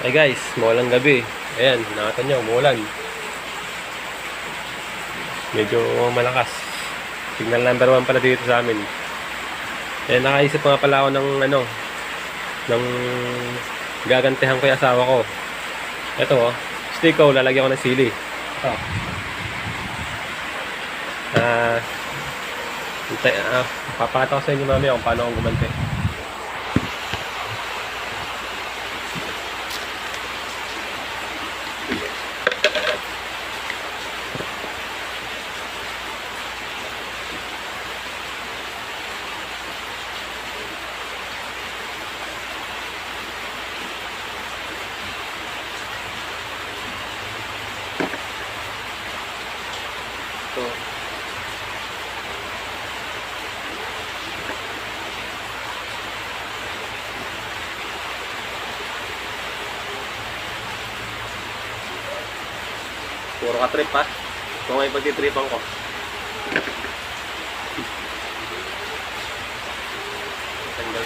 Ay guys, maulang gabi. Ayan, nakita nyo, umulan. Medyo malakas. Signal number one pala dito sa amin. Eh, nakaisip nga pala ako ng ano, ng gagantihan ko yung asawa ko. Ito oh, stiko, lalagyan ko ng sili. Ito. Ah, hintay, ah, papakita ko sa inyo mamaya kung paano ako gumante. Puro ka trip. Ito nga yung pagtitripan ko. Tanggal.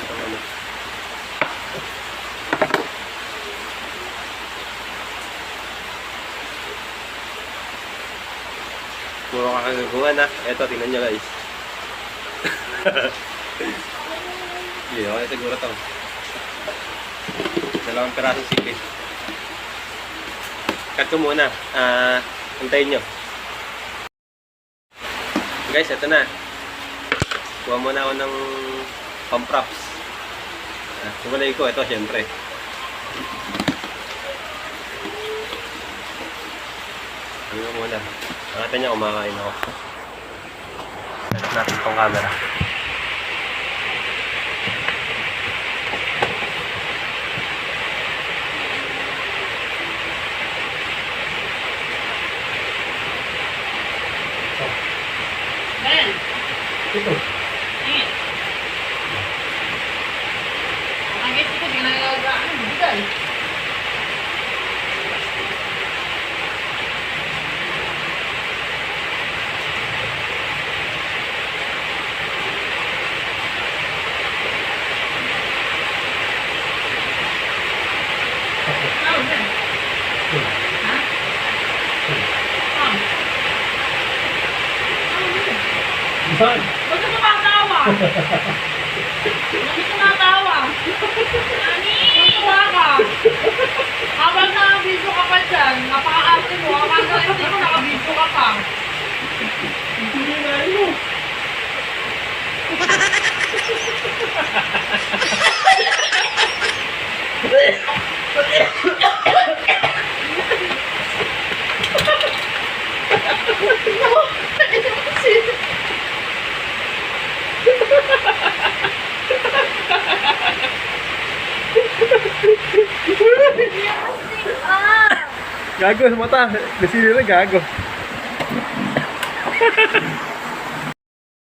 Puro ka kagaguhan ha. Eto, tingnan nyo guys. Hindi, okay siguro to. Dalawang pirasong sili. Cut ko muna. Ah, hintayin nyo. Guys, eto na. Kuha muna ako ng pamprops. Ah, Sumulay ko. Ito, syempre. Ano muna. Nakita niya kumakain ako. Set natin tong camera. Ben, Ito. ingat. Ang guys ko, ginagawa ano, bigay. Tao, Ben. Ha? Tao. Tao, Ben. Saan? Ba't ka tumatawa? Bakit tumatawa? Nani? Matuwa ka. Habang nakabidyo ka pa dyan, napaka-arte mo, habang hindi ko nakabidyo ka pa. Hindi na ano. Gago sa mata. Nasili na gago.